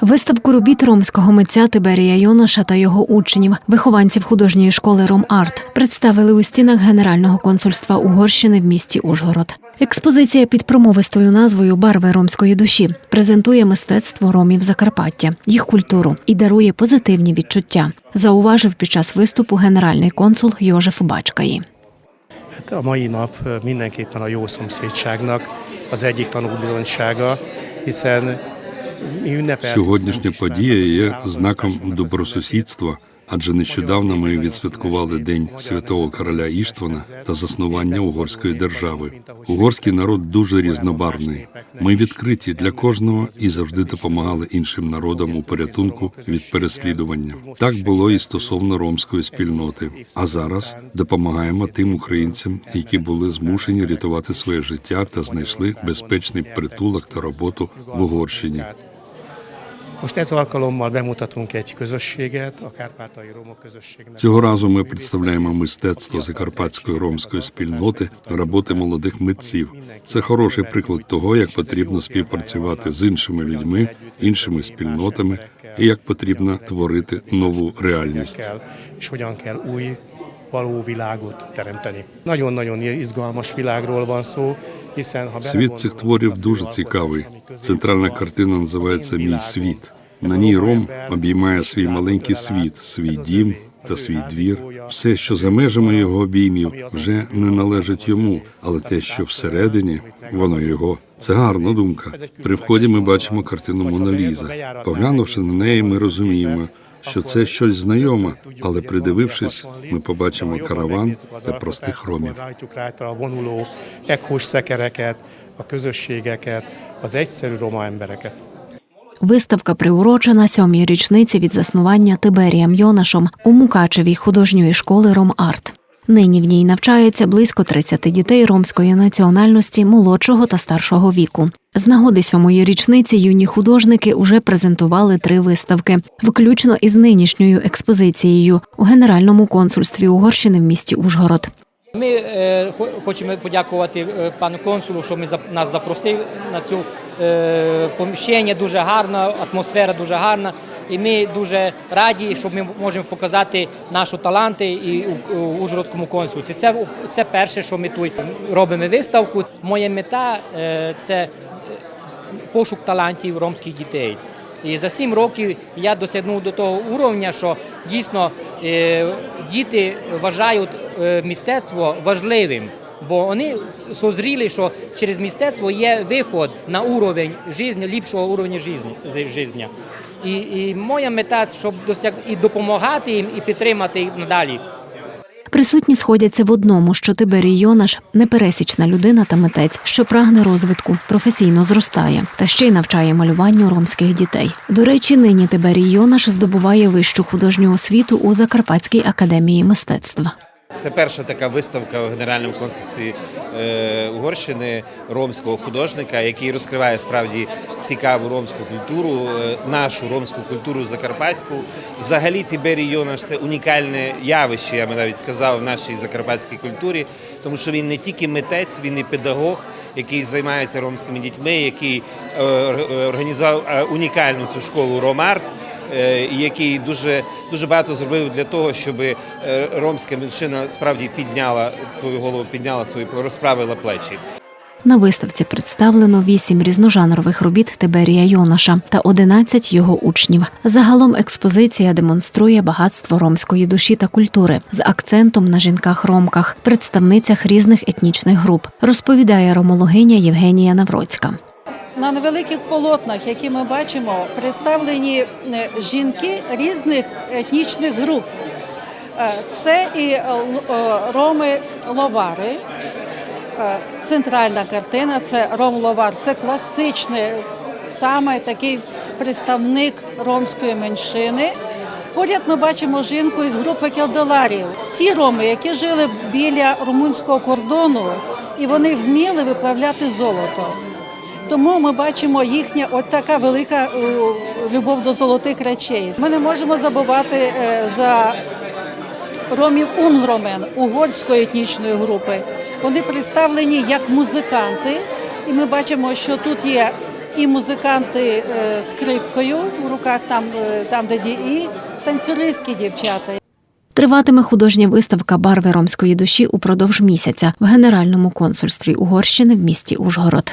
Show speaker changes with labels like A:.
A: Виставку робіт ромського митця Тиберія Йоноша та його учнів, вихованців художньої школи Ромарт, представили у стінах Генерального консульства Угорщини в місті Ужгород. Експозиція під промовистою назвою Барви ромської душі презентує мистецтво ромів Закарпаття, їх культуру і дарує позитивні відчуття. Зауважив під час виступу генеральний консул Йожеф Бачкаї.
B: A mai nap ö, mindenképpen a jó szomszédságnak az egyik tanúbizonysága, hiszen
C: Сьогоднішня подія є знаком добросусідства, адже нещодавно ми відсвяткували День святого короля Іштвана та заснування угорської держави. Угорський народ дуже різнобарвний. Ми відкриті для кожного і завжди допомагали іншим народам у порятунку від переслідування. Так було і стосовно ромської спільноти. А зараз допомагаємо тим українцям, які були змушені рятувати своє життя та знайшли безпечний притулок та роботу в Угорщині.
B: Most ez alkalommal bemutatunk egy közösséget, a kárpátai romok közösségnek.
C: Цього разу ми представляємо мистецтво закарпатської ромської спільноти, роботи молодих митців. Це хороший приклад того, як потрібно співпрацювати з іншими людьми, іншими спільнотами і як потрібно творити нову реальність.
B: való világot teremteni. Nagyon-nagyon izgalmas világról van szó,
C: Світ цих творів дуже цікавий. Центральна картина називається Мій світ. На ній Ром обіймає свій маленький світ, свій дім та свій двір. Все, що за межами його обіймів, вже не належить йому, але те, що всередині, воно його. Це гарна думка. При вході ми бачимо картину Мона Ліза. Поглянувши на неї, ми розуміємо, що це щось знайоме, але придивившись, ми побачимо караван та простих ромів.
B: Vonuló ekhós szekereket, a közösségeket, az egyszerű roma embereket.
A: Виставка приурочена сьомій річниці від заснування Тиберієм Йонашом у Мукачеві художньої школи Ромарт. Нині в ній навчається близько 30 дітей ромської національності молодшого та старшого віку. З нагоди сьомої річниці юні художники уже презентували три виставки, включно із нинішньою експозицією у Генеральному консульстві Угорщини в місті Ужгород.
D: Ми е, хочемо подякувати е, пану консулу, що ми нас запросив на цю поміщення. Дуже гарна, атмосфера дуже гарна. І ми дуже раді, що ми можемо показати наші таланти і у Ужгородському консульстві. Це, це перше, що ми тут робимо виставку. Моя мета е, це е, пошук талантів ромських дітей. І за сім років я досягнув до того уровня, що дійсно е, діти вважають е, мистецтво важливим, бо вони созріли, що через мистецтво є виход на уровень життя, ліпшого уровня життя. І, і моя мета, щоб досяг і допомагати їм, і підтримати їх надалі.
A: Присутні сходяться в одному, що Тиберій Йонаш непересічна людина та митець, що прагне розвитку, професійно зростає та ще й навчає малюванню ромських дітей. До речі, нині Тиберій Йонаш здобуває вищу художню освіту у Закарпатській академії мистецтва.
E: Це перша така виставка в Генеральному консульстві е, Угорщини ромського художника, який розкриває справді цікаву ромську культуру, е, нашу ромську культуру закарпатську. Взагалі Тиберій Йонаш це унікальне явище, я би навіть сказав, в нашій закарпатській культурі, тому що він не тільки митець, він і педагог, який займається ромськими дітьми, який е, організував унікальну цю школу Ромарт який дуже дуже багато зробив для того, щоб е, ромська меншина справді підняла свою голову, підняла свої розправила плечі.
A: На виставці представлено вісім різножанрових робіт Тиберія Йонаша та 11 його учнів. Загалом експозиція демонструє багатство ромської душі та культури з акцентом на жінках-ромках, представницях різних етнічних груп, розповідає ромологиня Євгенія Навроцька.
F: На невеликих полотнах, які ми бачимо, представлені е, жінки різних етнічних груп. Е, Це і е, роми ловари. Центральна картина це ром ловар. Це класичний, саме такий представник ромської меншини. Поряд ми бачимо жінку із групи келделарів. Ці роми, які жили біля румунського кордону, і вони вміли виплавляти золото. Тому ми бачимо їхня от така велика е, любов до золотих речей. Ми не можемо забувати е, за ромів унгромен угорської етнічної групи. Вони представлені як музиканти, і ми бачимо, що тут є і музиканти е, скрипкою в руках, там, там де ді- і танцюристки дівчата.
A: Триватиме художня виставка Барви ромської душі упродовж місяця в Генеральному консульстві Угорщини в місті Ужгород.